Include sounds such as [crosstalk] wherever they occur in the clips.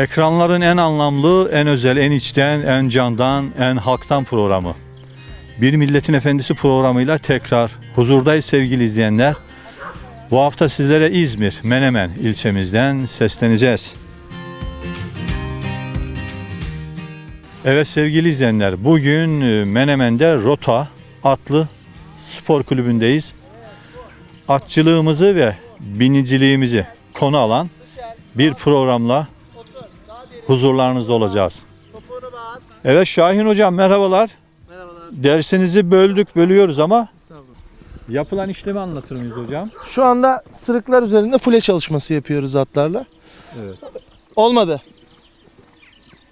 Ekranların en anlamlı, en özel, en içten, en candan, en halktan programı. Bir Milletin Efendisi programıyla tekrar huzurdayız sevgili izleyenler. Bu hafta sizlere İzmir, Menemen ilçemizden sesleneceğiz. Evet sevgili izleyenler, bugün e, Menemen'de Rota Atlı Spor Kulübü'ndeyiz. Atçılığımızı ve biniciliğimizi konu alan bir programla huzurlarınızda olacağız. Evet Şahin Hocam merhabalar. Merhabalar. Dersinizi böldük, bölüyoruz ama yapılan işlemi anlatır mıyız hocam? Şu anda sırıklar üzerinde fule çalışması yapıyoruz atlarla. Evet. Olmadı.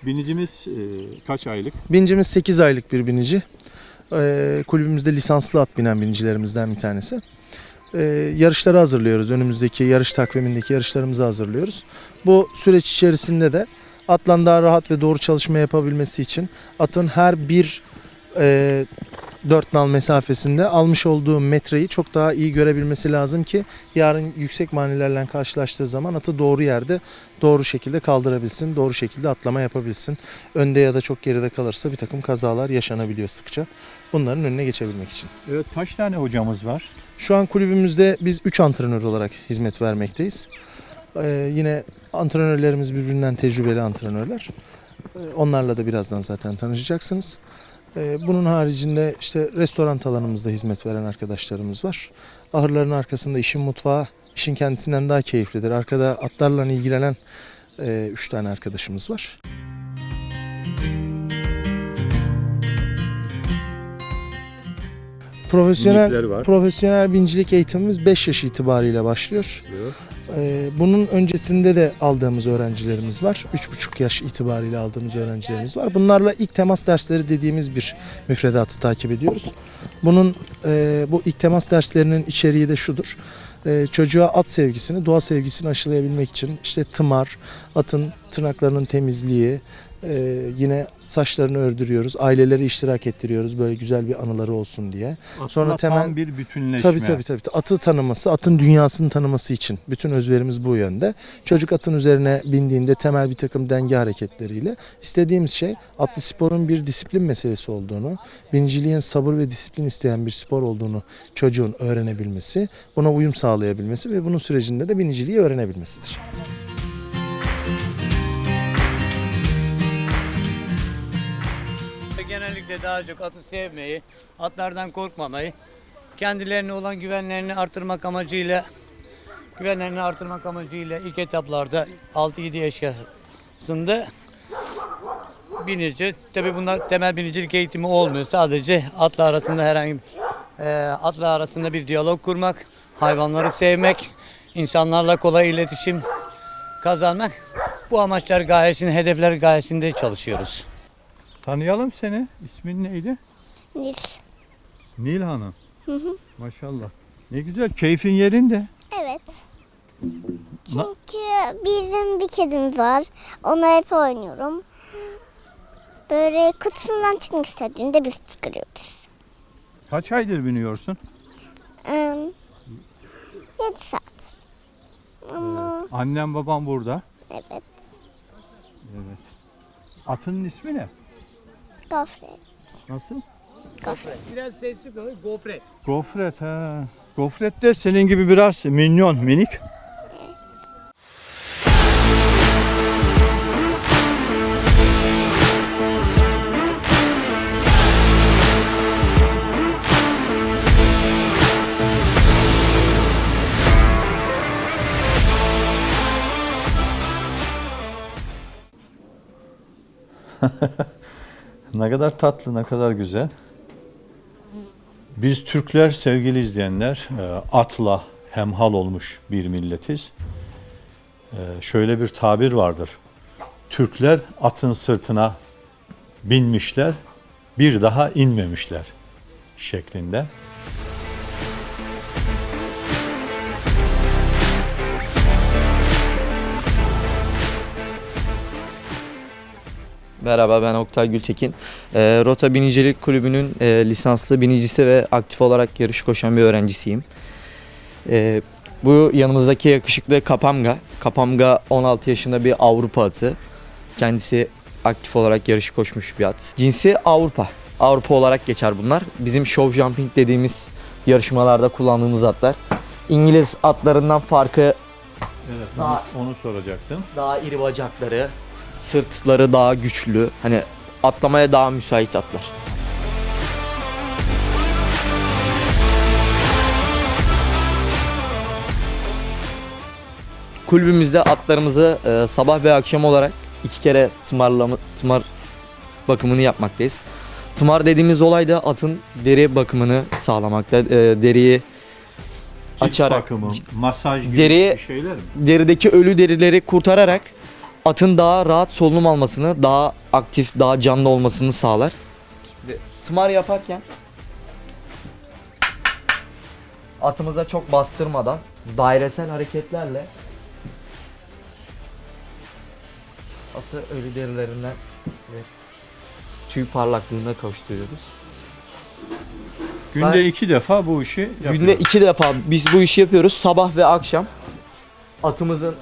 Binicimiz e, kaç aylık? Binicimiz 8 aylık bir binici. Ee, kulübümüzde lisanslı at binen binicilerimizden bir tanesi. Ee, yarışları hazırlıyoruz. Önümüzdeki yarış takvimindeki yarışlarımızı hazırlıyoruz. Bu süreç içerisinde de atlan daha rahat ve doğru çalışma yapabilmesi için atın her bir e, dört nal mesafesinde almış olduğu metreyi çok daha iyi görebilmesi lazım ki yarın yüksek manilerle karşılaştığı zaman atı doğru yerde doğru şekilde kaldırabilsin, doğru şekilde atlama yapabilsin. Önde ya da çok geride kalırsa bir takım kazalar yaşanabiliyor sıkça. Bunların önüne geçebilmek için. Evet kaç tane hocamız var? Şu an kulübümüzde biz 3 antrenör olarak hizmet vermekteyiz. Ee, yine antrenörlerimiz birbirinden tecrübeli antrenörler. Ee, onlarla da birazdan zaten tanışacaksınız. Ee, bunun haricinde işte restoran alanımızda hizmet veren arkadaşlarımız var. Ahırların arkasında işin mutfağı işin kendisinden daha keyiflidir. Arkada atlarla ilgilenen 3 tane arkadaşımız var. Profesyonel var. profesyonel bincilik eğitimimiz 5 yaş itibariyle başlıyor. Ee, bunun öncesinde de aldığımız öğrencilerimiz var. 3,5 yaş itibariyle aldığımız öğrencilerimiz var. Bunlarla ilk temas dersleri dediğimiz bir müfredatı takip ediyoruz. Bunun e, bu ilk temas derslerinin içeriği de şudur. E, çocuğa at sevgisini, doğa sevgisini aşılayabilmek için işte tımar, atın tırnaklarının temizliği, e, yine saçlarını ördürüyoruz, aileleri iştirak ettiriyoruz böyle güzel bir anıları olsun diye. Sonra temel- tam bir bütünleşme. Tabii tabii tabii. Atı tanıması, atın dünyasını tanıması için bütün özverimiz bu yönde. Çocuk atın üzerine bindiğinde temel bir takım denge hareketleriyle istediğimiz şey atlı sporun bir disiplin meselesi olduğunu, biniciliğin sabır ve disiplin isteyen bir spor olduğunu çocuğun öğrenebilmesi, buna uyum sağlayabilmesi ve bunun sürecinde de biniciliği öğrenebilmesidir. Genellikle daha çok atı sevmeyi, atlardan korkmamayı, kendilerine olan güvenlerini artırmak amacıyla güvenlerini artırmak amacıyla ilk etaplarda 6-7 yaşında binici. Tabi bunlar temel binicilik eğitimi olmuyor. Sadece atla arasında herhangi e, atla arasında bir diyalog kurmak, hayvanları sevmek, insanlarla kolay iletişim kazanmak. Bu amaçlar gayesinde, hedefler gayesinde çalışıyoruz. Tanıyalım seni. İsmin neydi? Nil. Nil Hanım. Maşallah. Ne güzel. Keyfin yerinde. Evet. Çünkü bizim bir kedimiz var. Onunla hep oynuyorum. Böyle kutusundan çıkmak istediğinde biz çıkarıyoruz. Kaç aydır biniyorsun? Ee, 7 saat. Ama Annem babam burada. evet. Evet. Atının ismi ne? Gofret. Nasıl? Biraz sesli koy, gofret. Gofret ha. Gofret de senin gibi biraz minyon, minik. [laughs] Ne kadar tatlı, ne kadar güzel. Biz Türkler sevgili izleyenler e, atla hemhal olmuş bir milletiz. E, Şöyle bir tabir vardır. Türkler atın sırtına binmişler, bir daha inmemişler şeklinde. Merhaba ben Oktay Gültekin. Ee, Rota Binicilik Kulübü'nün e, lisanslı binicisi ve aktif olarak yarış koşan bir öğrencisiyim. Ee, bu yanımızdaki yakışıklı Kapamga. Kapamga 16 yaşında bir Avrupa atı. Kendisi aktif olarak yarış koşmuş bir at. Cinsi Avrupa. Avrupa olarak geçer bunlar. Bizim show jumping dediğimiz yarışmalarda kullandığımız atlar. İngiliz atlarından farkı Evet, Daha- onu soracaktım. daha iri bacakları, sırtları daha güçlü. Hani atlamaya daha müsait atlar. Kulübümüzde atlarımızı e, sabah ve akşam olarak iki kere tımarlama, tımar bakımını yapmaktayız. Tımar dediğimiz olay da atın deri bakımını sağlamakta. E, deriyi Cilt Açarak- bakımı, masaj gibi Deri- şeyler mi? derideki ölü derileri kurtararak atın daha rahat solunum almasını, daha aktif, daha canlı olmasını sağlar. Şimdi tımar yaparken atımıza çok bastırmadan dairesel hareketlerle atı ölü derilerinden ve tüy parlaklığına kavuşturuyoruz. Günde Ben- iki defa bu işi yapıyoruz. Günde iki defa biz bu işi yapıyoruz. Sabah ve akşam. Atımızın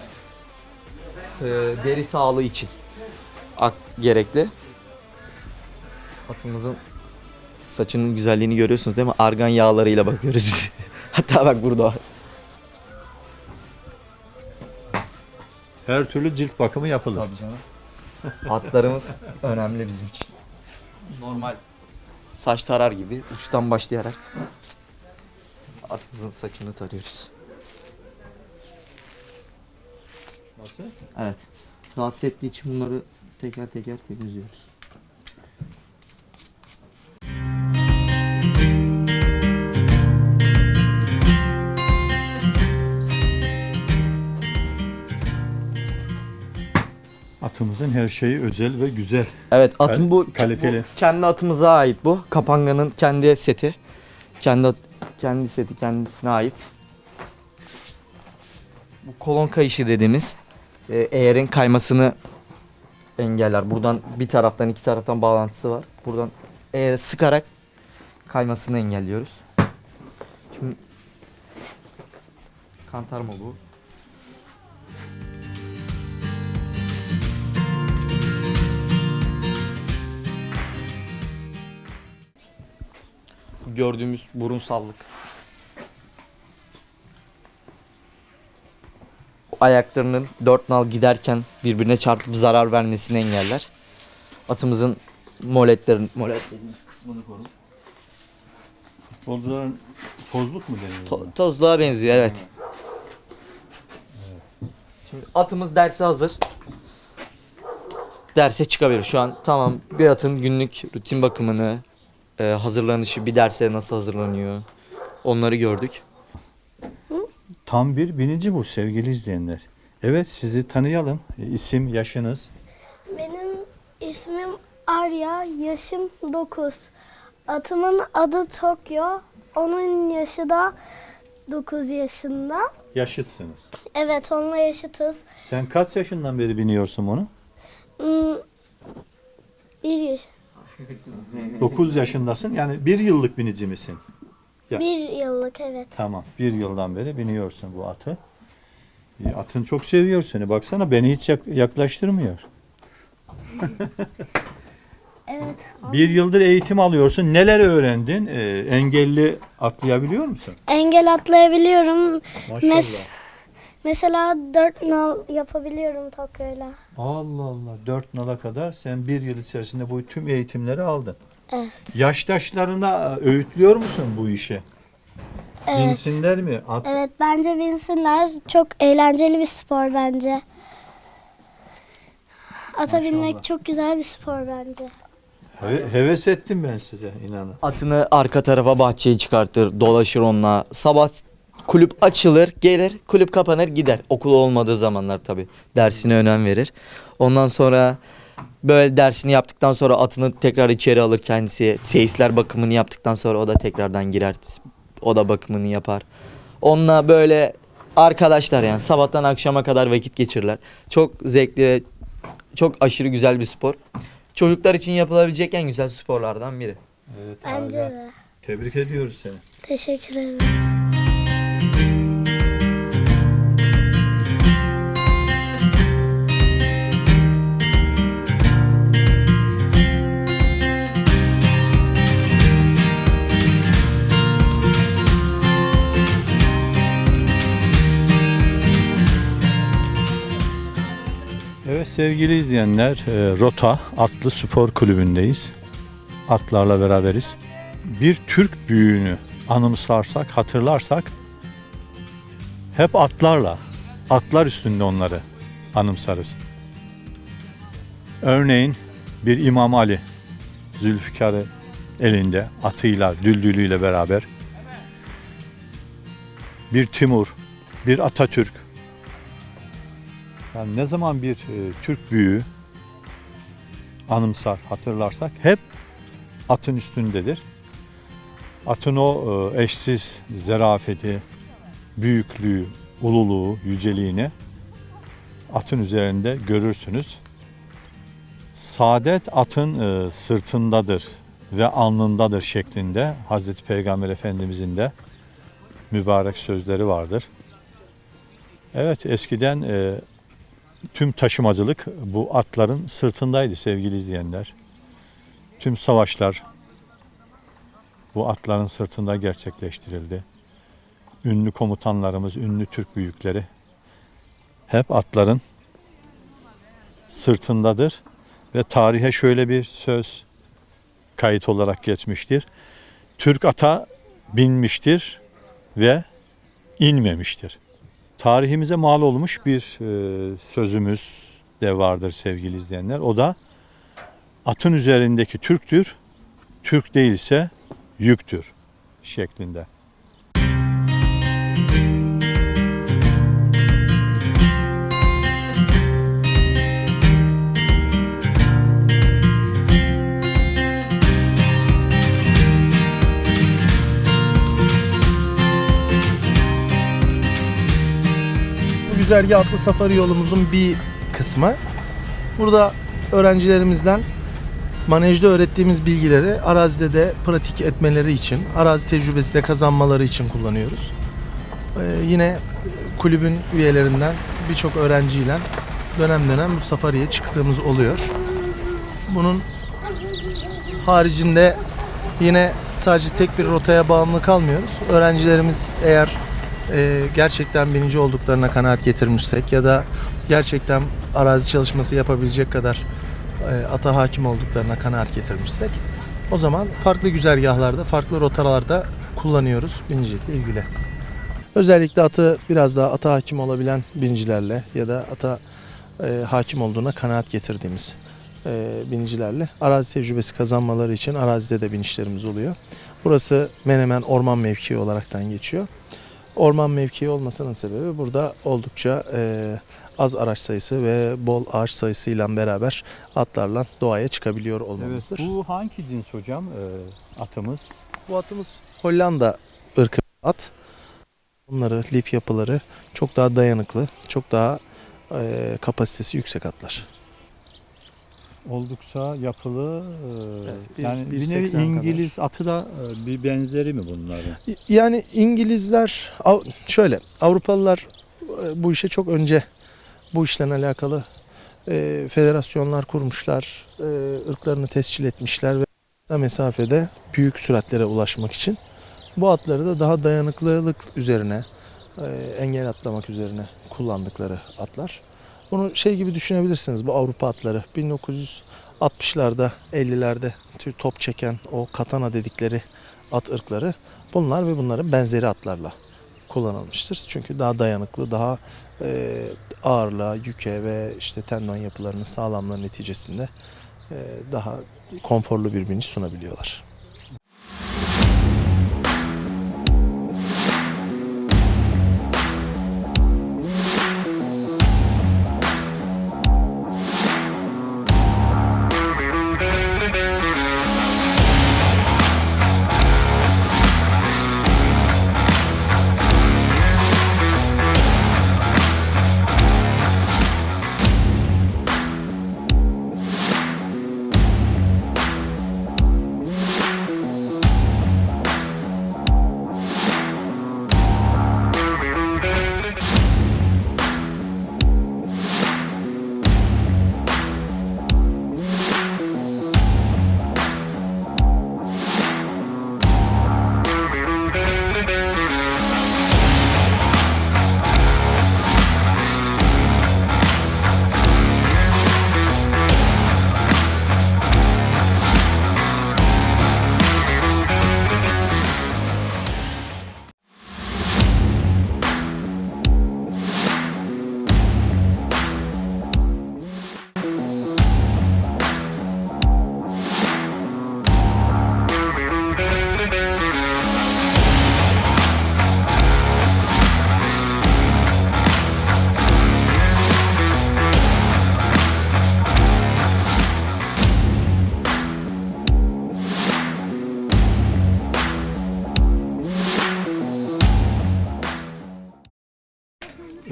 deri sağlığı için ak gerekli. Atımızın saçının güzelliğini görüyorsunuz değil mi? Argan yağlarıyla bakıyoruz biz. [laughs] Hatta bak burada. Her türlü cilt bakımı yapılır. Tabii canım. Atlarımız [laughs] önemli bizim için. Normal saç tarar gibi uçtan başlayarak atımızın saçını tarıyoruz. Nasıl? Evet. Rahatsız ettiği için bunları teker teker temizliyoruz. Atımızın her şeyi özel ve güzel. Evet atın bu kaliteli. bu kendi atımıza ait bu. Kapanganın kendi seti. Kendi kendi seti kendisine ait. Bu kolon kayışı dediğimiz e, eğerin kaymasını engeller. Buradan bir taraftan iki taraftan bağlantısı var. Buradan eğer sıkarak kaymasını engelliyoruz. Şimdi kantar mı bu? gördüğümüz burunsallık. Ayaklarının dört nal giderken birbirine çarpıp zarar vermesini engeller. Atımızın moletlerin molet dediğimiz kısmını korur. Futbolcuların tozluk mu deniyor? To- buna? tozluğa benziyor evet. Şimdi atımız derse hazır. Derse çıkabilir. Şu an tamam bir atın günlük rutin bakımını, e, hazırlanışı, bir derse nasıl hazırlanıyor onları gördük. Tam bir binici bu sevgili izleyenler. Evet sizi tanıyalım. İsim, yaşınız. Benim ismim Arya, yaşım 9. Atımın adı Tokyo, onun yaşı da 9 yaşında. Yaşıtsınız. Evet, onunla yaşıtız. Sen kaç yaşından beri biniyorsun bunu? Hmm, bir yaş, 9 yaşındasın. Yani bir yıllık binici misin? Ya. bir yıllık evet. Tamam. Bir yıldan beri biniyorsun bu atı. E, Atın çok seviyor seni. Baksana beni hiç yak- yaklaştırmıyor. [laughs] Evet. Bir yıldır eğitim alıyorsun. Neler öğrendin? E, engelli atlayabiliyor musun? Engel atlayabiliyorum. Maşallah. Mes mesela 4 nal yapabiliyorum Tokyo'yla. Allah Allah. Dört nala kadar sen bir yıl içerisinde bu tüm eğitimleri aldın. Evet. Yaştaşlarına e, öğütlüyor musun bu işi? Evet. Binsinler mi? At, Evet, bence binsinler. Çok eğlenceli bir spor bence. Ata Maşallah. binmek çok güzel bir spor bence. Heve- heves ettim ben size inanın. Atını arka tarafa bahçeye çıkartır, dolaşır onunla. Sabah kulüp açılır, gelir, kulüp kapanır, gider. Okul olmadığı zamanlar tabii. Dersine önem verir. Ondan sonra böyle dersini yaptıktan sonra atını tekrar içeri alır kendisi. Seyisler bakımını yaptıktan sonra o da tekrardan girer. O da bakımını yapar. Onunla böyle arkadaşlar yani sabahtan akşama kadar vakit geçirirler. Çok zevkli, çok aşırı güzel bir spor. Çocuklar için yapılabilecek en güzel sporlardan biri. Evet, Bence de. Tebrik ediyoruz seni. Teşekkür ederim. Sevgili izleyenler, e, Rota Atlı Spor Kulübü'ndeyiz. Atlarla beraberiz. Bir Türk büyüğünü anımsarsak, hatırlarsak hep atlarla, atlar üstünde onları anımsarız. Örneğin bir İmam Ali Zülfikar'ı elinde atıyla, düldülüyle beraber bir Timur, bir Atatürk. Yani ne zaman bir e, Türk büyüğü anımsar, hatırlarsak hep atın üstündedir. Atın o e, eşsiz zerafeti, büyüklüğü, ululuğu, yüceliğini atın üzerinde görürsünüz. Saadet atın e, sırtındadır ve alnındadır şeklinde Hazreti Peygamber Efendimizin de mübarek sözleri vardır. Evet eskiden e, tüm taşımacılık bu atların sırtındaydı sevgili izleyenler. Tüm savaşlar bu atların sırtında gerçekleştirildi. Ünlü komutanlarımız, ünlü Türk büyükleri hep atların sırtındadır ve tarihe şöyle bir söz kayıt olarak geçmiştir. Türk ata binmiştir ve inmemiştir. Tarihimize mal olmuş bir e, sözümüz de vardır sevgili izleyenler. O da atın üzerindeki Türktür, Türk değilse yüktür şeklinde. Güzergah atlı safari yolumuzun bir kısmı. Burada öğrencilerimizden manejde öğrettiğimiz bilgileri arazide de pratik etmeleri için, arazi tecrübesi de kazanmaları için kullanıyoruz. Ee, yine kulübün üyelerinden birçok öğrenciyle dönem dönem bu safariye çıktığımız oluyor. Bunun haricinde yine sadece tek bir rotaya bağımlı kalmıyoruz. Öğrencilerimiz eğer e, gerçekten bininci olduklarına kanaat getirmişsek ya da gerçekten arazi çalışması yapabilecek kadar e, ata hakim olduklarına kanaat getirmişsek o zaman farklı güzergahlarda, farklı rotalarda kullanıyoruz binicilikle ilgili. Özellikle atı biraz daha ata hakim olabilen binicilerle ya da ata e, hakim olduğuna kanaat getirdiğimiz e, binicilerle arazi tecrübesi kazanmaları için arazide de binişlerimiz oluyor. Burası Menemen Orman Mevkii olaraktan geçiyor. Orman mevkii olmasının sebebi burada oldukça e, az araç sayısı ve bol ağaç sayısıyla beraber atlarla doğaya çıkabiliyor olmamızdır. bu hangi cins hocam atımız? Bu atımız Hollanda ırkı at. Onları, lif yapıları çok daha dayanıklı, çok daha e, kapasitesi yüksek atlar. Oldukça yapılı. e, Evet, yani bir, 1.80 nevi kadar. İngiliz atı da e, bir benzeri mi bunların? Yani İngilizler, şöyle Avrupalılar e, bu işe çok önce bu işle alakalı e, federasyonlar kurmuşlar, e, ırklarını tescil etmişler ve kısa mesafede büyük süratlere ulaşmak için bu atları da daha dayanıklılık üzerine, e, engel atlamak üzerine kullandıkları atlar. Bunu şey gibi düşünebilirsiniz bu Avrupa atları 1960'larda 50'lerde tü- top çeken o katana dedikleri at ırkları bunlar ve bunların benzeri atlarla kullanılmıştır. Çünkü daha dayanıklı, daha e, ağırlığa, yüke ve işte tendon yapılarının sağlamlığı neticesinde e, daha konforlu bir biniş sunabiliyorlar.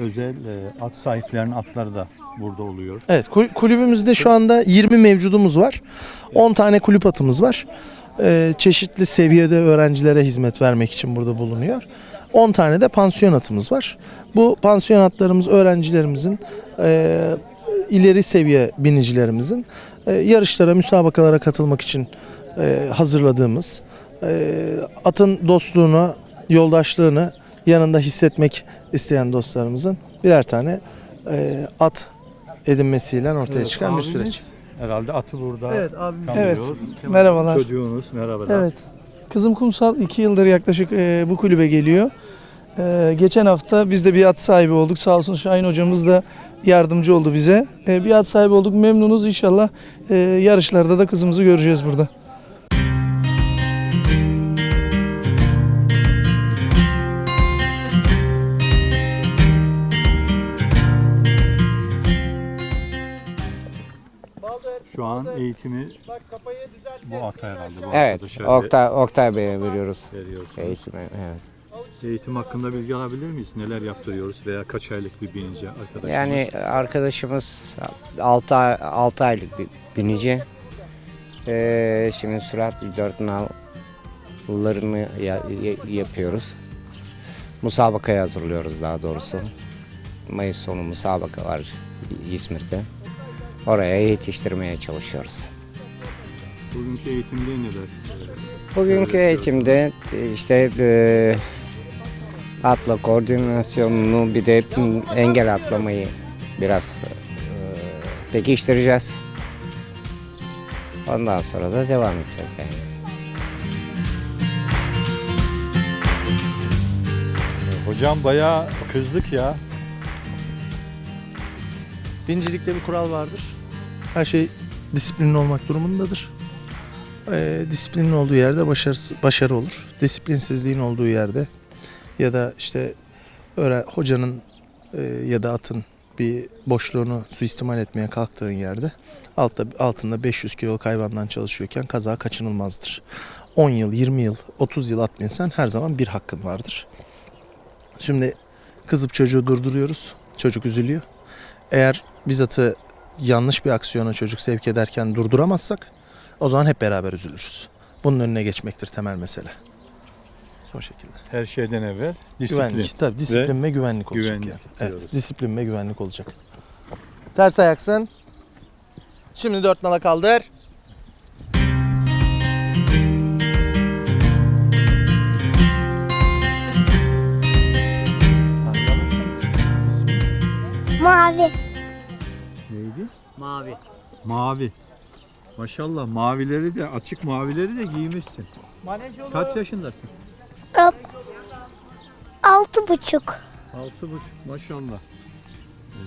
Özel e, at sahiplerinin atları da burada oluyor. Evet kul- kulübümüzde şu anda 20 mevcudumuz var. 10 tane kulüp atımız var. Ee, çeşitli seviyede öğrencilere hizmet vermek için burada bulunuyor. 10 tane de pansiyon atımız var. Bu pansiyon atlarımız öğrencilerimizin e, ileri seviye binicilerimizin e, yarışlara, müsabakalara katılmak için e, hazırladığımız e, atın dostluğunu, yoldaşlığını yanında hissetmek isteyen dostlarımızın birer tane e, at edinmesiyle ortaya Evet, çıkan bir abiniz süreç. Herhalde atı burada Evet abim. kalıyor. Evet, merhabalar. Çocuğunuz merhabalar. Evet. Kızım Kumsal 2 yıldır yaklaşık e, bu kulübe geliyor. E, geçen hafta biz de bir at sahibi olduk. Sağ olsun Şahin hocamız da yardımcı oldu bize. E, bir at sahibi olduk. Memnunuz inşallah. E, yarışlarda da kızımızı göreceğiz burada. Şu an eğitimi bu ata herhalde. Bu Evet, Oktay, Oktay Bey'e veriyoruz eğitimi. Evet. Eğitim hakkında bilgi alabilir miyiz? Neler yaptırıyoruz veya kaç aylık bir binici arkadaşımız? Yani arkadaşımız 6 6 aylık bir binici. Ee, şimdi süratli 4 nallarını ya- ya- yapıyoruz. Musabakaya hazırlıyoruz daha doğrusu. Mayıs sonu musabaka var İzmir'de. Oraya yetiştirmeye çalışıyoruz. Bugünkü eğitimde neler? Bugünkü eğitimde işte e, atla koordinasyonunu bir de engel atlamayı biraz e, pekiştireceğiz. Ondan sonra da devam edeceğiz yani. Hocam bayağı kızdık ya. Bincilikte bir kural vardır. Her şey disiplinli olmak durumundadır. Ee, disiplinin olduğu yerde başarısı, başarı olur. Disiplinsizliğin olduğu yerde ya da işte öğre, hocanın e, ya da atın bir boşluğunu suistimal etmeye kalktığın yerde altta, altında 500 kiloluk hayvandan çalışıyorken kaza kaçınılmazdır. 10 yıl, 20 yıl, 30 yıl at binsen her zaman bir hakkın vardır. Şimdi kızıp çocuğu durduruyoruz. Çocuk üzülüyor. Eğer biz atı yanlış bir aksiyona çocuk sevk ederken durduramazsak o zaman hep beraber üzülürüz. Bunun önüne geçmektir temel mesele. O şekilde. Her şeyden evvel disiplin. Güvenlik. Tabii disiplin ve, güvenlik olacak. güvenlik yani. diyoruz. Evet, disiplin ve güvenlik olacak. Ters ayaksın. Şimdi dört nala kaldır. Mavi. Mavi. Mavi. Maşallah mavileri de açık mavileri de giymişsin. Kaç yaşındasın? Altı buçuk. Altı buçuk maşallah. Ee,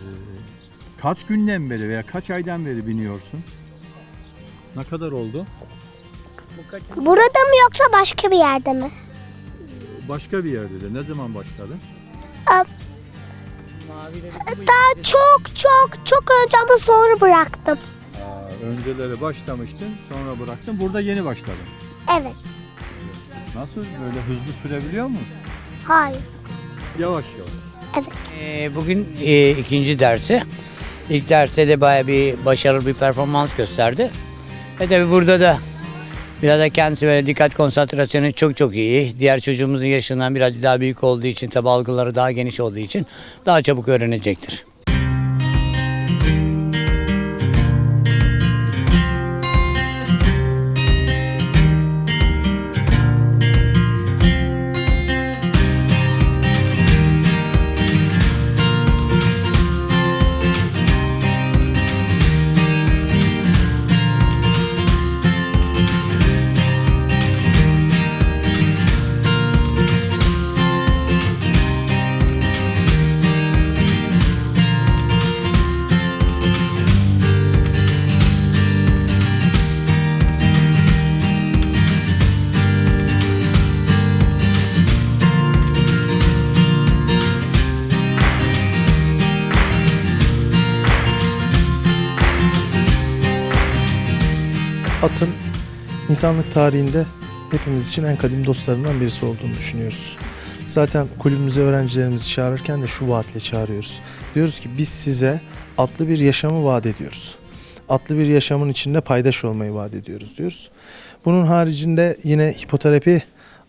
kaç günden beri veya kaç aydan beri biniyorsun? Ne kadar oldu? Burada mı yoksa başka bir yerde mi? Başka bir yerde de. Ne zaman başladın? Daha çok çok çok önce ama sonra bıraktım. Aa, önceleri başlamıştın, sonra bıraktın. Burada yeni başladın. Evet. Nasıl böyle hızlı sürebiliyor mu? Hayır. Yavaş yavaş. Ee, bugün e, ikinci dersi. İlk derste de bayağı bir başarılı bir performans gösterdi. Ve tabi burada da biraz da kendisi böyle dikkat konsantrasyonu çok çok iyi. Diğer çocuğumuzun yaşından biraz daha büyük olduğu için tabi algıları daha geniş olduğu için daha çabuk öğrenecektir. İnsanlık tarihinde hepimiz için en kadim dostlarından birisi olduğunu düşünüyoruz. Zaten kulübümüze öğrencilerimizi çağırırken de şu vaatle çağırıyoruz. Diyoruz ki biz size atlı bir yaşamı vaat ediyoruz. Atlı bir yaşamın içinde paydaş olmayı vaat ediyoruz diyoruz. Bunun haricinde yine hipoterapi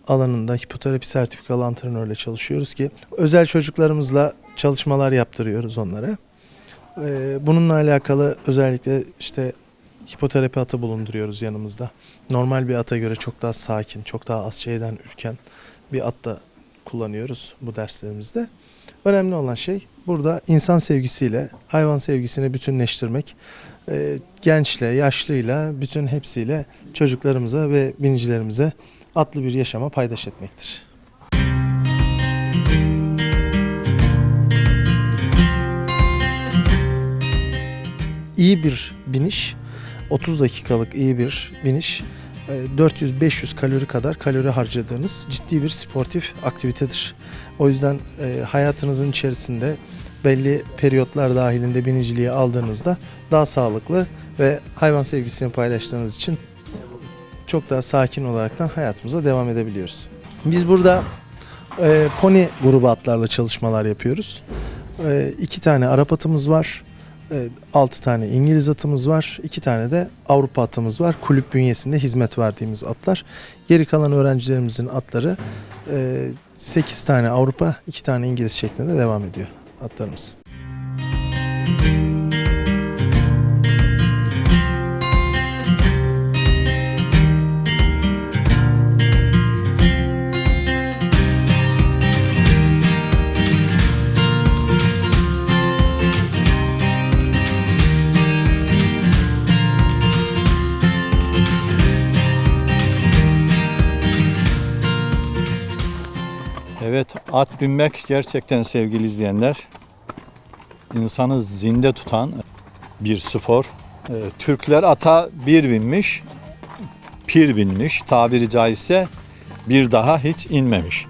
alanında hipoterapi sertifikalı antrenörle çalışıyoruz ki özel çocuklarımızla çalışmalar yaptırıyoruz onlara. Ee, Bununla alakalı özellikle işte hipoterapi atı bulunduruyoruz yanımızda. Normal bir ata göre çok daha sakin, çok daha az şeyden ürken bir at da kullanıyoruz bu derslerimizde. Önemli olan şey burada insan sevgisiyle hayvan sevgisini bütünleştirmek. Ee, Gençle, yaşlıyla, bütün hepsiyle çocuklarımıza ve binicilerimize atlı bir yaşama paydaş etmektir. İyi bir biniş, 30 dakikalık iyi bir biniş, e, 400-500 kalori kadar kalori harcadığınız ciddi bir sportif aktivitedir. O yüzden e, hayatınızın içerisinde belli periyotlar dahilinde biniciliği aldığınızda daha sağlıklı ve hayvan sevgisini paylaştığınız için çok daha sakin olaraktan hayatımıza devam edebiliyoruz. Biz burada e, pony grubu atlarla çalışmalar yapıyoruz. E, iki tane Arap atımız var. 6 tane İngiliz atımız var. 2 tane de Avrupa atımız var. Kulüp bünyesinde hizmet verdiğimiz atlar. Geri kalan öğrencilerimizin atları 8 tane Avrupa, 2 tane İngiliz şeklinde devam ediyor atlarımız. Evet, at binmek gerçekten sevgili izleyenler insanı zinde tutan bir spor. Ee, Türkler ata bir binmiş, pir binmiş, tabiri caizse bir daha hiç inmemiş.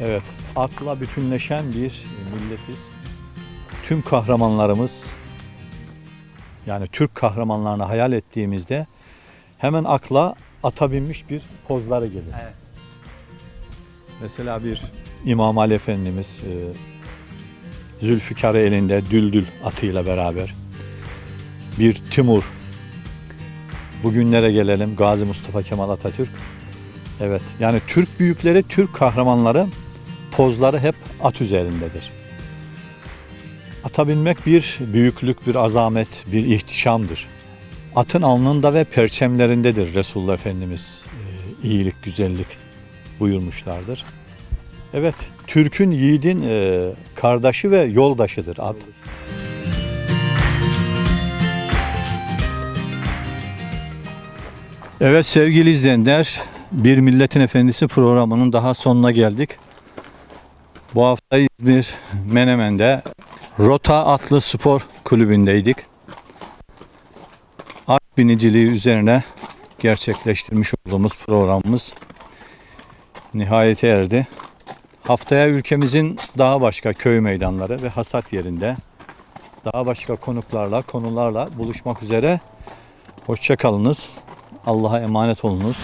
Evet, atla bütünleşen bir milletiz. Tüm kahramanlarımız, yani Türk kahramanlarını hayal ettiğimizde hemen akla ata binmiş bir pozları gelir. Mesela bir İmam Ali Efendimiz e, Zülfikar elinde düldül atıyla beraber bir Timur bugünlere gelelim Gazi Mustafa Kemal Atatürk evet yani Türk büyükleri Türk kahramanları pozları hep at üzerindedir. Ata binmek bir büyüklük, bir azamet, bir ihtişamdır. Atın alnında ve perçemlerindedir Resulullah Efendimiz e, iyilik, güzellik buyurmuşlardır. Evet, Türk'ün yiğidin e, kardeşi ve yoldaşıdır at. Evet sevgili izleyenler, Bir Milletin Efendisi programının daha sonuna geldik. Bu hafta İzmir Menemen'de Rota Atlı Spor Kulübü'ndeydik. At biniciliği üzerine gerçekleştirmiş olduğumuz programımız nihayete erdi. Haftaya ülkemizin daha başka köy meydanları ve hasat yerinde daha başka konuklarla, konularla buluşmak üzere. Hoşçakalınız. Allah'a emanet olunuz.